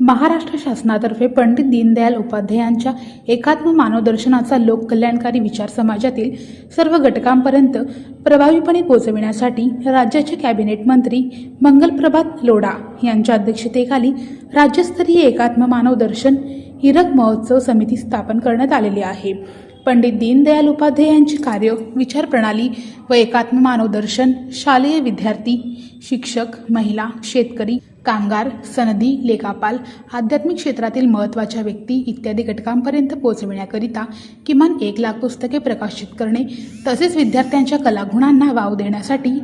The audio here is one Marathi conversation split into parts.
महाराष्ट्र शासनातर्फे पंडित दीनदयाल उपाध्यायांच्या एकात्म मानवदर्शनाचा लोककल्याणकारी विचार समाजातील सर्व घटकांपर्यंत प्रभावीपणे पोहोचविण्यासाठी राज्याचे कॅबिनेट मंत्री मंगलप्रभात लोढा यांच्या अध्यक्षतेखाली राज्यस्तरीय एकात्म मानवदर्शन हिरक महोत्सव समिती स्थापन करण्यात आलेली आहे. पंडित दीनदयाल उपाध्याय यांची कार्य विचारप्रणाली व एकात्म मानवदर्शन शालेय विद्यार्थी शिक्षक महिला शेतकरी कामगार सनदी लेखापाल आध्यात्मिक क्षेत्रातील महत्त्वाच्या व्यक्ती इत्यादी घटकांपर्यंत पोहोचविण्याकरिता किमान एक लाख पुस्तके प्रकाशित करणे तसेच विद्यार्थ्यांच्या कलागुणांना वाव देण्यासाठी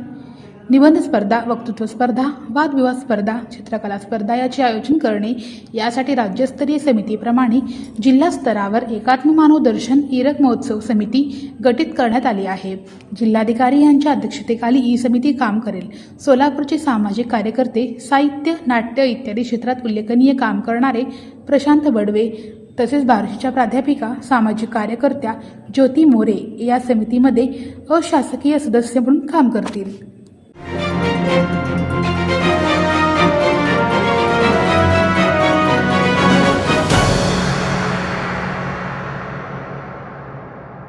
निबंध स्पर्धा वक्तृत्व स्पर्धा वादविवाद स्पर्धा चित्रकला स्पर्धा याचे आयोजन करणे यासाठी राज्यस्तरीय समितीप्रमाणे जिल्हा स्तरावर एकात्म मानव दर्शन हिरक महोत्सव समिती गठीत करण्यात आली आहे. जिल्हाधिकारी यांच्या अध्यक्षतेखाली ही समिती काम करेल. सोलापूरचे सामाजिक कार्यकर्ते साहित्य नाट्य इत्यादी क्षेत्रात उल्लेखनीय काम करणारे प्रशांत बडवे तसेच बार्शीच्या प्राध्यापिका सामाजिक कार्यकर्त्या ज्योती मोरे या समितीमध्ये अशासकीय सदस्य म्हणून काम करतील. Thank you.